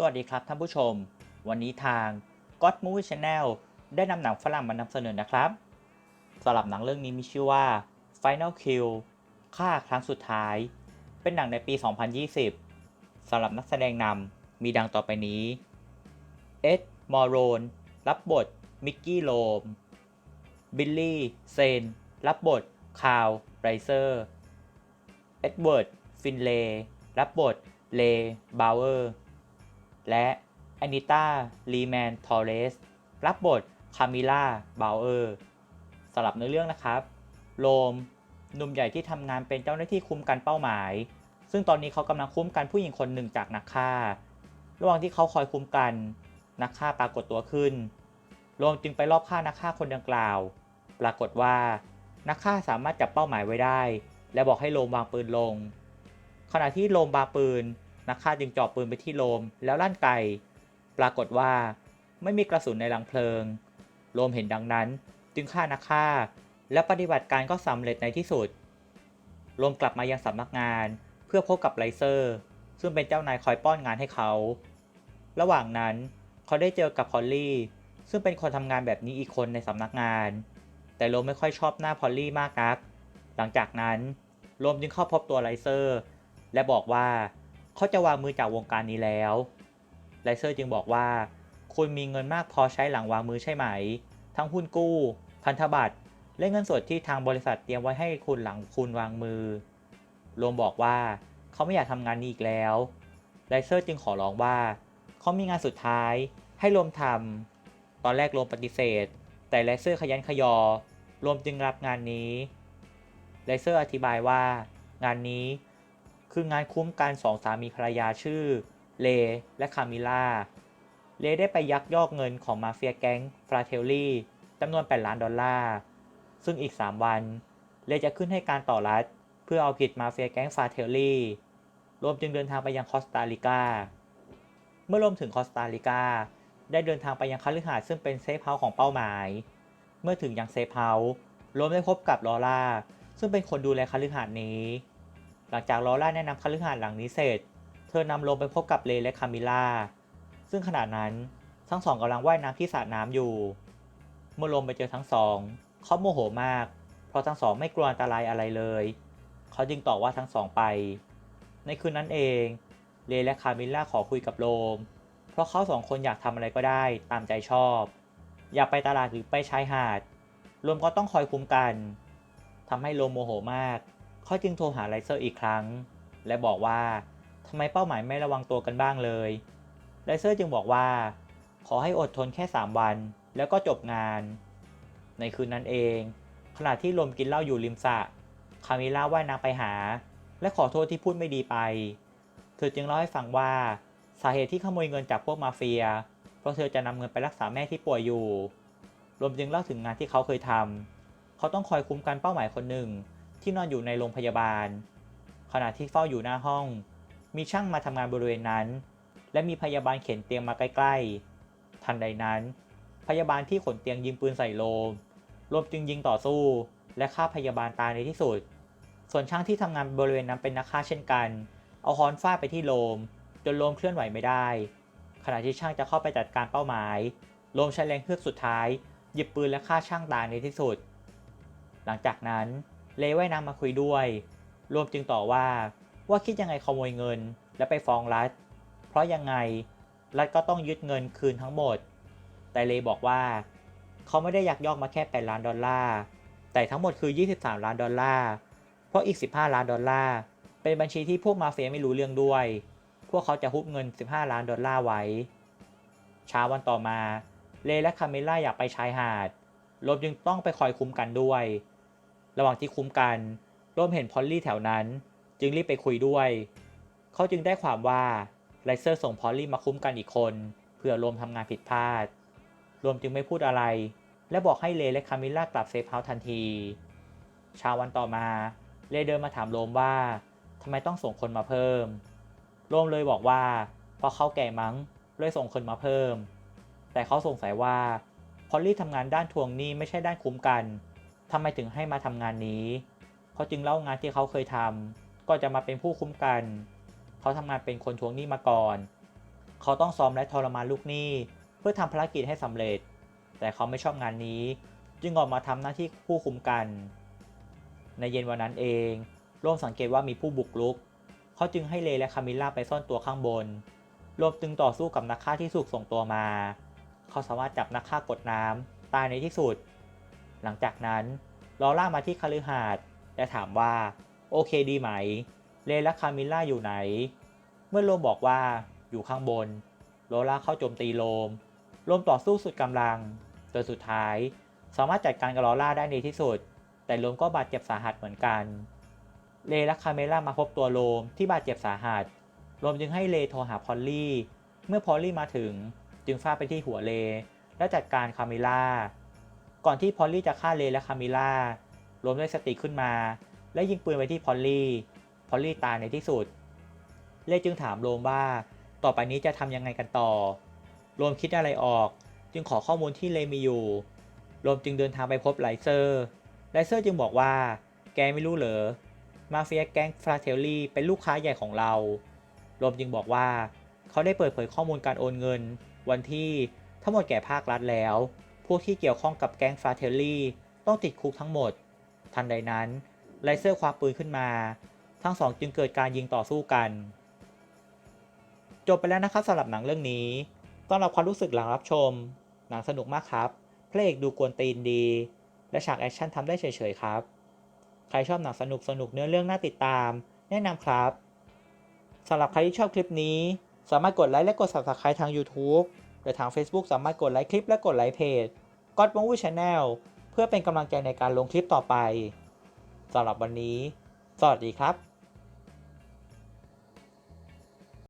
สวัสดีครับท่านผู้ชม วันนี้ทาง God Movie Channel ได้นำหนังฝรั่งมานำเสนอนะครับสำหรับหนังเรื่องนี้มีชื่อว่า Final Kill ฆ่าครั้งสุดท้าย เป็นหนังในปี 2020สำหรับนักแสดงนำมีดังต่อไปนี้ เอ็ด มอร์โรน รับบท มิกกี้โลม บิลลี่ เซน รับบท คาว ไรเซอร์ เอ็ดเวิร์ด ฟินเลย์ รับบท เล บาวเวอร์ และแอนิต้าลีแมนทอร์เรสรับบทคามิล่าบาวเออร์สำหรับเนื้อเรื่องนะครับโรมหนุ่มใหญ่ที่ทำงานเป็นเจ้าหน้าที่คุมกันเป้าหมาย ซึ่งตอนนี้เขากำลังคุ้มกันผู้หญิงคนหนึ่งจากนักฆ่า ระหว่างที่เขาคอยคุ้มกัน นักฆ่าปรากฏตัวขึ้นโรมจึงไปรอบฆ่านักฆ่าคนดังกล่าว ปรากฏว่า นักฆ่าสามารถจับเป้าหมายไว้ได้ และบอกให้โรมวางปืนลง ขณะที่โรมวางปืน นักฆ่าจึงจ่อปืนไปที่โรมแล้วลั่นไกปรากฏว่าไม่มีกระสุนในรังเพลิงโรมเห็นดังนั้น จึงฆ่านักฆ่า และปฏิบัติการก็สำเร็จในที่สุดโรมกลับมายังสำนักงาน เพื่อพบกับไลเซอร์ ซึ่งเป็นเจ้านายคอยป้อนงานให้เขา ระหว่างนั้นเขาได้เจอกับพอลลี่ ซึ่งเป็นคนทำงานแบบนี้อีกคนในสำนักงาน แต่โรมไม่ค่อยชอบหน้าพอลลี่มากนัก หลังจากนั้นโรมจึงเข้าพบตัวไลเซอร์ และบอกว่า เขาจะวางมือจากวงการนี้แล้วไลเซอร์จึงบอกว่า คุณมีเงินมากพอใช้หลังวางมือใช่ไหม ทั้งหุ้นกู้ พันธบัตร และเงินสดที่ทางบริษัทเตรียมไว้ให้คุณหลังคุณวางมือโรมบอกว่าเขาไม่อยากทำงานนี้อีกแล้วไลเซอร์จึงขอร้องว่า เขามีงานสุดท้ายให้โรมทำตอนแรกโรมปฏิเสธ แต่ไลเซอร์ขยันขยอโรมจึงรับงานนี้ไลเซอร์อธิบายว่า งานนี้ คืองานคุ้มกันสองสามีภรรยาชื่อเลและคามิล่า เลได้ไปยักยอกเงินของมาเฟียแก๊งฟราเทลลี่จำนวน 8 ล้านดอลลาร์ ซึ่งอีก 3 วัน เลจะขึ้นให้การต่อรัฐ เพื่อเอาผิดมาเฟียแก๊งฟราเทลลี่ รวมจึงเดินทางไปยังคอสตาริกา เมื่อรวมถึงคอสตาริกา ได้เดินทางไปยังคาลิหาสน์ซึ่งเป็นเซฟเฮาส์ของเป้าหมาย เมื่อถึงยังเซฟเฮาส์รวมได้พบกับลอร่า ซึ่งเป็นคนดูแลคาลิหาสน์นี้ หลังจากลอร่าแนะนำคาลิหาสน์หลังนี้เสร็จ เธอนำลงไปพบกับเลและคามิล่า ซึ่งขณะนั้นทั้งสองกำลังว่ายน้ำที่สระน้ำอยู่ เมื่อลงไปเจอทั้งสองเขาโมโหมาก เพราะทั้งสองไม่กลัวอันตรายอะไรเลย เขาจึงตอบว่าทั้งสองไป ในคืนนั้นเองเลและคามิล่าขอคุยกับโรม เพราะเขาสองคนอยากทำอะไรก็ได้ตามใจชอบ อยากไปตลาดหรือไปชายหาดโรมก็ต้องคอยคุมกันทำให้โรมโมโหมาก เขาจึงโทรหาไลเซอร์อีกครั้ง และบอกว่าทำไมเป้าหมายไม่ระวังตัวกันบ้างเลยไลเซอร์จึงบอกว่า ขอให้อดทนแค่ 3 วัน แล้วก็จบงาน ในคืนนั้นเอง ขณะที่ลมกินเหล้าอยู่ริมสระคามิล่าว่ายน้ำไปหา และขอโทษที่พูดไม่ดีไป เธอจึงเล่าให้ฟังว่าสาเหตุที่ขโมยเงินจากพวกมาเฟีย เพราะเธอจะนำเงินไปรักษาแม่ที่ป่วยอยู่ รวมจึงเล่าถึงงานที่เขาเคยทำเขาต้องคอยคุ้มกันเป้าหมายคนหนึ่ง ที่นอนอยู่ในโรงพยาบาล ขณะที่เฝ้าอยู่หน้าห้อง มีช่างมาทำงานบริเวณนั้น และมีพยาบาลเข็นเตียงมาใกล้ๆ ทันใดนั้น พยาบาลที่ขนเตียงยิงปืนใส่โลมโลมจึงยิงต่อสู้ และฆ่าพยาบาลตายในที่สุด ส่วนช่างที่ทำงานบริเวณนั้นเป็นนักฆ่าเช่นกัน เอาค้อนฟาดไปที่โลม จนโลมเคลื่อนไหวไม่ได้ ขณะที่ช่างจะเข้าไปจัดการเป้าหมาย โลมใช้แรงเฮือกสุดท้าย หยิบปืนและฆ่าช่างตายในที่สุด หลังจากนั้น เลว่ายน้ำมาคุยด้วย รวมจึงต่อว่าว่าคิดยังไงขโมยเงิน และไปฟ้องรัฐ เพราะยังไงรัฐก็ต้องยึดเงินคืนทั้งหมด แต่เลบอกว่า เขาไม่ได้ยักยอกมาแค่ 8 ล้านดอลลาร์ แต่ทั้งหมดคือ 23 ล้านดอลลาร์ เพราะอีก 15 ล้านดอลลาร์ เป็นบัญชีที่พวกมาเฟียไม่รู้เรื่องด้วย พวกเขาจะฮุบเงิน 15 ล้านดอลลาร์ไว้ เช้าวันต่อมา เลและคาเมล่าอยากไปชายหาดโรมจึงต้องไปคอยคุ้มกันด้วย ระหว่างที่คุ้มกันโรมเห็นพอลลี่แถวนั้น จึงรีบไปคุยด้วย เขาจึงได้ความว่าไลเซอร์ส่งพอลลี่มาคุ้มกันอีกคน เพื่อโรมทำงานผิดพลาดโรมจึงไม่พูดอะไร และบอกให้เลและคามิล่ากลับเซฟเฮาส์ทันทีเช้าวันต่อมา เลเดินมาถามโรมว่าทำไมต้องส่งคนมาเพิ่ม โรมเลยบอกว่าเพราะเขาแก่มั้งเลยส่งคนมาเพิ่ม แต่เขาสงสัยว่าพอลลี่ทำงานด้านทวงหนี้ไม่ใช่ด้านคุ้มกัน ทำไมถึงให้มาทำงานนี้ เขาจึงเล่างานที่เขาเคยทำก็จะมาเป็นผู้คุ้มกัน เขาทำงานเป็นคนทวงหนี้มาก่อน เขาต้องซ้อมและทรมานลูกหนี้ เพื่อทำภารกิจให้สำเร็จ แต่เขาไม่ชอบงานนี้ จึงออกมาทำหน้าที่ผู้คุ้มกัน ในเย็นวันนั้นเองโรมสังเกตว่ามีผู้บุกรุก เขาจึงให้เลและคามิลล่าไปซ่อนตัวข้างบนรวมถึงต่อสู้กับนักฆ่าที่ถูกส่งตัวมา เขาสามารถจับนักฆ่ากดน้ำตายในที่สุด หลังจากนั้นลอร่ามาที่คาลือหาดและถามว่า โอเคดีไหม เลและคามิลล่าอยู่ไหน เมื่อโรมบอกว่าอยู่ข้างบนโลล่าเข้าโจมตีโรมโรมต่อสู้สุดกำลังจนสุดท้าย สามารถจัดการกับลอล่าได้ในที่สุด แต่โรมก็บาดเจ็บสาหัสเหมือนกัน เลและคาเมล่ามาพบตัวโรมที่บาดเจ็บสาหัสโรมจึงให้เลโทรหาพอลลี่ เมื่อพอลลี่มาถึงจึงฟาดไปที่หัวเลและจัดการคาเมล่า ก่อนที่พอลลี่จะฆ่าเลและคาเมล่าโรมด้วยสติขึ้นมา และยิงปืนไปที่พอลลี่ พอลลี่ตายในที่สุด เล่จึงถามโรมว่า ต่อไปนี้จะทำยังไงกันต่อ โรมคิดอะไรออก จึงขอข้อมูลที่เลมีอยู่ โรมจึงเดินทางไปพบไลเซอร์ ไลเซอร์จึงบอกว่า แกไม่รู้เหรอ มาเฟียแก๊งฟราเทลลี่เป็นลูกค้าใหญ่ของเรา โรมจึงบอกว่า เขาได้เปิดเผยข้อมูลการโอนเงิน วันที่ทั้งหมดแก่ภาครัฐแล้ว พวกที่เกี่ยวข้องกับแก๊งฟาเทลลี่ต้องติดคุกทั้งหมด ทันใดนั้นไลเซอร์คว้าปืนขึ้นมา ทั้งสองจึงเกิดการยิงต่อสู้กัน จบไปแล้วนะครับสำหรับหนังเรื่องนี้สำหรับความรู้สึกหลังรับชม หนังสนุกมากครับพระเอกดูกวนตีนดี และฉากแอคชั่นทำได้เฉยๆครับ ใครชอบหนังสนุกสนุกเนื้อเรื่องน่าติดตาม แนะนำครับสำหรับใครที่ชอบคลิปนี้ สามารถกดไลค์และกด subscribe ทาง YouTube หรือทาง Facebook สามารถกดไลค์คลิปและกดไลค์เพจ God m o v i e Channel เพื่อเป็นกำลังใจในการลงคลิปต่อไปสำหรับวันนี้ สวัสดีครับ